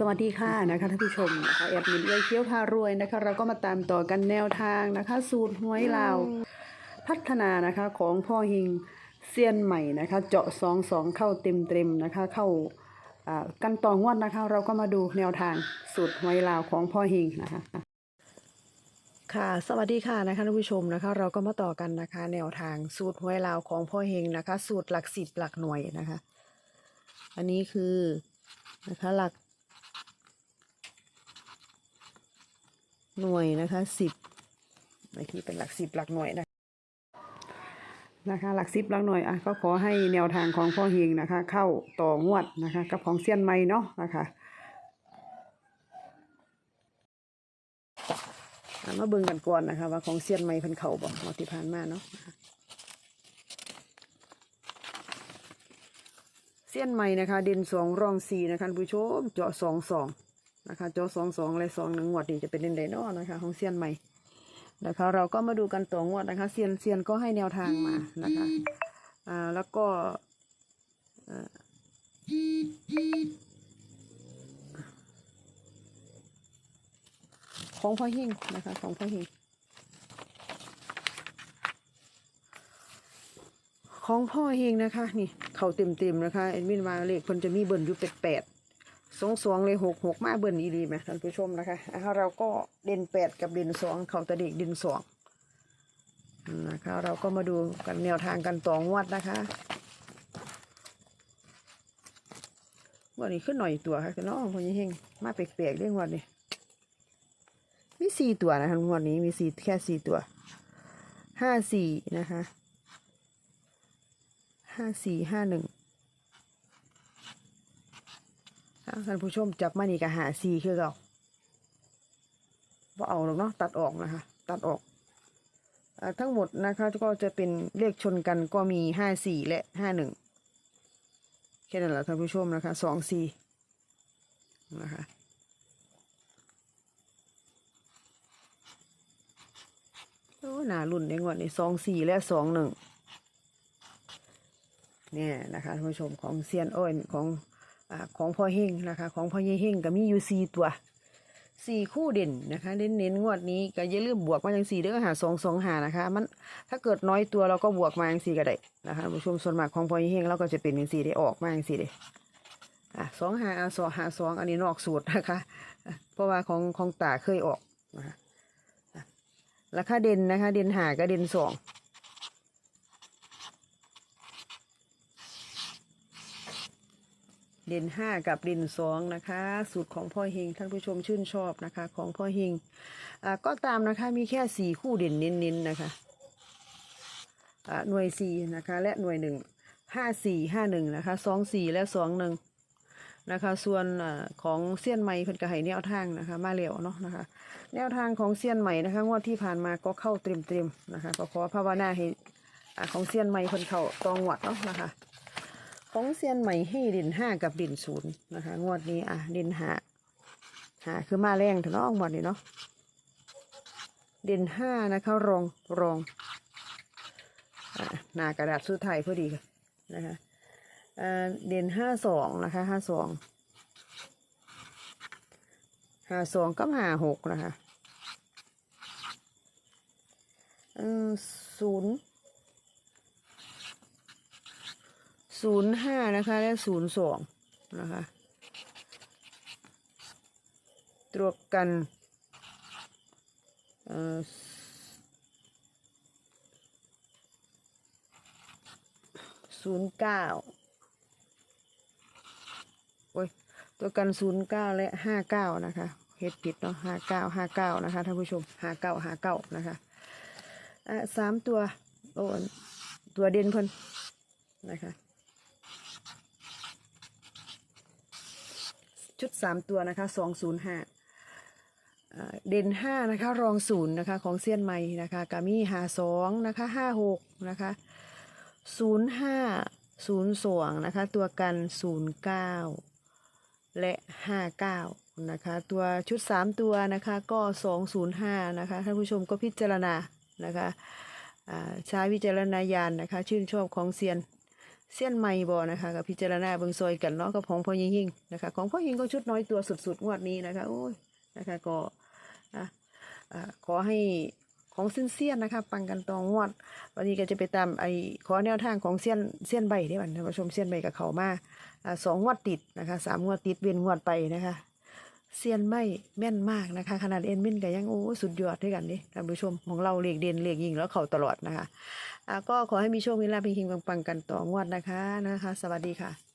สวัสดีค่ะนะคะท่านผู้ชมนะคะแอบมินเอ้ยเคี้ยวพารวยนะคะ เราก็มาตามต่อกันแนวทางนะคะ สูตรหวยลาว พัฒนานะคะของพ่อหิงเซียนใหม่นะคะ เจาะสองสองเข้าเต็มเต็มนะคะ เข้าอ่ากันต่องวดนะคะ เราก็มาดูแนวทางสูตรหวยลาวของพ่อหิงนะคะ ค่ะสวัสดีค่ะนะคะท่านผู้ชมนะคะ เราก็มาต่อกันนะคะ แนวทางสูตรหวยลาวของพ่อเฮงนะคะ สูตรหลักสิบหลักหน่วยนะคะ อันนี้คือนะคะหลัก หน่วยนะคะสิบในที่เป็นหลักสิบหลักหน่วยนะนะคะ หลักสิบหลักหน่วยอะก็ขอให้แนวทางของพ่อเฮงนะคะ เข้าต่องวดนะคะ กับของเซียนไม้เนาะนะคะมาเบิ่งกันก่อนนะคะ ว่าของเซียนไม้พิ่นเข้าบ่งวดที่ผ่านมาเนาะเซียนไม้นะคะ เด่นสองรองสี่นะคะผู้ชมเจาะสองสอง นะคะโจสองสองและสองหนึ่งงวดนี้จะเป็นเด่นไดโนนะคะของเซียนใหม่นะคะเราก็มาดูกันตัวงวดนะคะเซียนเซียนก็ให้แนวทางมานะคะอ่าแล้วก็อ่อของพ่อหิ่งนะคะของพ่อหิ่งของพ่อเฮงนะคะ นี่เขาเต็มเต็มๆนะคะเอ็นมินมาเลขคนจะมีเบิ่นอยู่แปดแปด สองสองเลยหกหกมาเบิ่นอีดีไหมท่านผู้ชมนะคะเราก็เด่นแปดกับเด่นสองเขาตะเด็กเด่นสองนะคะเราก็มาดูกันแนวทางกันต่องวดนะคะวันนี้ขึ้นหน่อยตัวค่ะน้องคนยี่เฮงมาแปลกๆเรื่องวันนี้มีสี่ตัวนะคะงวดนี้มีสี่แค่สี่ตัวห้าสี่นะคะห้าสี่ห้าหนึ่ง อะ ท่านผู้ชมจับมานี่ก็หาซีคือเก่าว่าเอาหรอกเนาะตัดออกนะคะ ตัดออกอทั้งหมดนะคะก็จะเป็นเลขชนกันก็มีห้าสี่และห้าหนึ่งแค่นั้นแหละท่านผู้ชมนะคะสองสี่นะคะโอ้หนารุ่นในงวดนี้สองสี่และสองหนึ่งเนี่ยนะคะท่านผู้ชมของเซียนโอ้ยของ ของพ่อเฮงนะคะ ของพ่อเฮงก็มีอยู่สี่ตัวสี่คู่เด่นนะคะเน้นเน้นงวดนี้ก็อย่าลืมบวกมาอย่างสี่เด้อหาสองสองหานะคะ มันถ้าเกิดน้อยตัวเราก็บวกมาอย่างสี่ก็ได้นะคะท่านผู้ชมส่วนมากของพ่อเฮงเราก็จะเป็นอย่างสี่ได้ออกมาอย่างสี่ได้อะสองหาสองหาสองอันนี้นอกสูตรนะคะ เพราะว่าของของตาเคยออกนะคะอะราคาเด่นนะคะ เด่นหาก็เด่นสอง เด่นห้ากับเด่นสองนะคะ สูตรของพ่อเฮงท่านผู้ชมชื่นชอบนะคะ ของพ่อเฮงอ่าก็ตามนะคะมีแค่สี่คู่เด่นเน้นๆนะคะอ่าหน่วยสี่นะคะ และหน่วยหนึ่งห้าสี่ห้าหนึ่งนะคะสองสี่และสองหนึ่งนะคะ ส่วนอของเซียนใหม่เพิ่นก็ให้แนวทางนะคะ มาเร็วเนาะนะคะ แนวทางของเซียนใหม่นะคะงวดที่ผ่านมาก็เข้าเต็มๆนะคะก็ขอภาวนาให้ของเซียนใหม่เพิ่นเข้าตองหวัดเนาะนะคะ ของเซียนใหม่ให้เด่นห้ากับเด่นศูนย์นะคะ งวดนี้อะเด่นห้าหาคือมาแรงเถอะเนาะงวดนี้เนาะเด่นห้านะคะ รองรองหน้ากระดาษสุดไทายพอดีค่ะนะคะเด่นห้าสองนะคะห้าสองห้าสองกับห้าหกนะคะศูนย์ ศูนย์ห้านะคะ และศูนย์สองนะคะตัวจกันเอ่อศูนย์เก้าโอ้ย ตัวกันศูนย์เก้าและห้าเก้านะคะเฮ็ดผิดเนาะห้าเก้าห้าเก้านะคะท่านผู้ชมห้าเก้าห้าเก้านะคะอะสามตัว โอ้ตัวเด่นเพิ่นนะคะ ชุดสามตัวนะคะสองศูนย์ห้าเด่นห้านะคะรองศูนย์นะคะของเซียนใหม่นะคะกามีหาสองนะคะห้าหกนะคะศูนย์ห้าศูนย์สองนะคะตัวกันศูนย์เก้าและห้าเก้านะคะตัวชุดสามตัวนะคะก็สองศูนย์ห้านะคะท่านผู้ชมก็พิจารณานะคะใช้วิจารณญาณนะคะ ชื่นชอบของเซียน เส้นไม่บอนะคะกับพิจารณาเบิงซอยกันเนาะกับของพ่อยิงยิงนะคะ ของพ่อยิงก็ชุดน้อยตัวสุดๆงวดนี้นะคะโอ้ยนะคะก็อะขอให้ของเส้นเสี้ยนๆนะคะปังกันตองงวด วันนี้ก็จะไปตามไอ้ขอแนวทางของเส้นเส้นใบได้บันท่านผู้ชมเส้นใบกับเขามาสองงวดติดนะคะสามงวดติดเวียนงวดไปนะคะ เซียนไม่แม่นมากนะคะ ขนาดเอ็นมินก็ยังโอ้สุดยอดด้วยกันนี่ท่านผู้ชมของเราเลขเด่นเลขยิงแล้วเข่าตลอดนะคะะก็ขอให้มีโชคมีลาภเฮงๆปังๆกันต่องวดนะคะนะคะ สวัสดีค่ะ